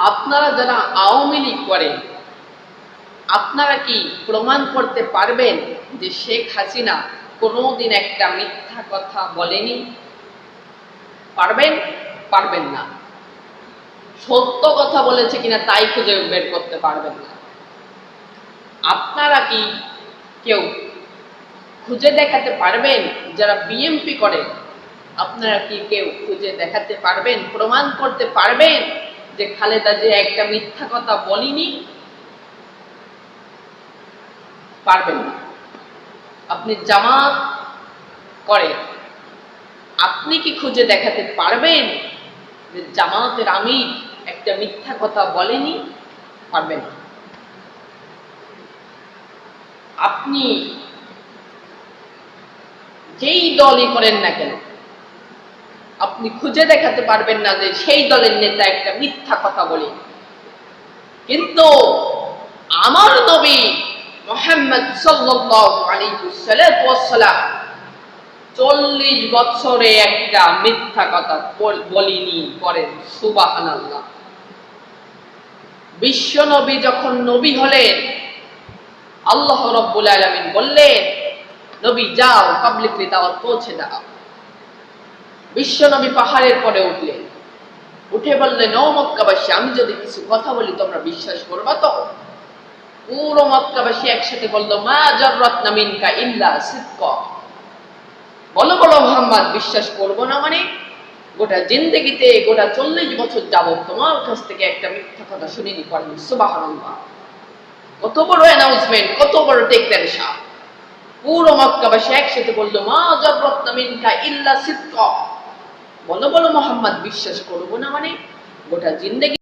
আপনারা যারা আওয়ামী লীগ করেন, আপনারা কি প্রমাণ করতে পারবেন যে শেখ হাসিনা কোনোদিন একটা মিথ্যা কথা বলেনি? পারবেন? পারবেন না। সত্য কথা বলেছে কিনা তাই খুঁজে বের করতে পারবেন না। আপনারা কি কেউ খুঁজে দেখাতে পারবেন? যারা বিএমপি করেন আপনারা কি কেউ খুঁজে দেখাতে পারবেন? প্রমাণ করতে পারবেন? যে খালেদা যে একটা মিথ্যা কথা বলিনি, পারবেন না। আপনি জামাত করেন। আপনি কি খুঁজে দেখাতে পারবেন যে জামাতের আমির একটা মিথ্যা কথা বলেনি? পারবেন আপনি যেই দলই করেন না কেন আপনি খুঁজে দেখাতে পারবেন না যে সেই দলের নেতা একটা মিথ্যা কথা বলে। কিন্তু আমার নবী মোহাম্মদ ওয়াসাল্লাম চল্লিশ বছরে একটা মিথ্যা কথা বলিনি করেন সুবহানাল্লাহ। বিশ্ব নবী যখন নবী হলেন, আল্লাহ রব্বুল আলামিন বললেন, নবী, যাও পাবলিকলি দাওয়াত পৌঁছে দাও। বিশ্ব নবী পাহাড়ের পরে উঠলেন। উঠে বললেন, ও মক্কাবাসী, আমি যদি কিছু কথা বলি, তোমরা বিশ্বাস করবা তো? পুরো মক্কাবাসী একসাথে বলল, মা জররত নামিনকা ইল্লা সিদ্ক। বলো বলো, মোহাম্মদ, বিশ্বাস করব না মানে? গোটা জিন্দগিতে গোটা চল্লিশ বছর যাবত তোমার কাছ থেকে একটা মিথ্যা কথা শুনিনি করেন। সুবাহান্লাহ কত বড় অ্যানাউন্সমেন্ট কত বড় সাপ পুরো মক্কাবাসী একসাথে বলল, মা জররত নামিনকা ইল্লা সিদ্ক। বলো বলো মোহাম্মদ বিশ্বাস করব না মানে গোটা জিন্দগি